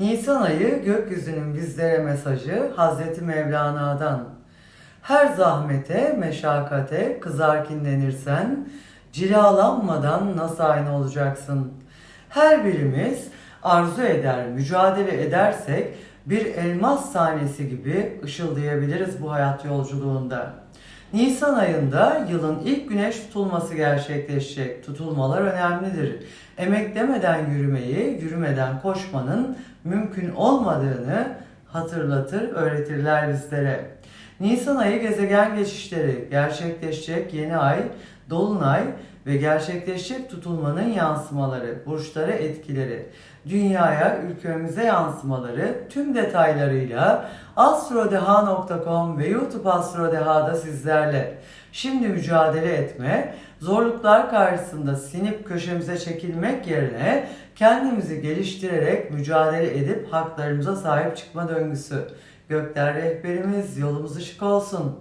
Nisan ayı gökyüzünün bizlere mesajı Hazreti Mevlana'dan. Her zahmete, meşakkate kızar kinlenirsen, cilalanmadan nasıl aynı olacaksın? Her birimiz arzu eder, mücadele edersek bir elmas tanesi gibi ışıldayabiliriz bu hayat yolculuğunda. Nisan ayında yılın ilk güneş tutulması gerçekleşecek. Tutulmalar önemlidir. Emeklemeden yürümeyi, yürümeden koşmanın mümkün olmadığını hatırlatır, öğretirler bizlere. Nisan ayı gezegen geçişleri, gerçekleşecek yeni ay, dolunay ve gerçekleşecek tutulmanın yansımaları, burçlara etkileri, dünyaya, ülkemize yansımaları tüm detaylarıyla astrodeha.com ve YouTube Astrodeha'da sizlerle. Şimdi mücadele etme, zorluklar karşısında sinip köşemize çekilmek yerine kendimizi geliştirerek mücadele edip haklarımıza sahip çıkma döngüsü. Gökler rehberimiz yolumuz ışık olsun.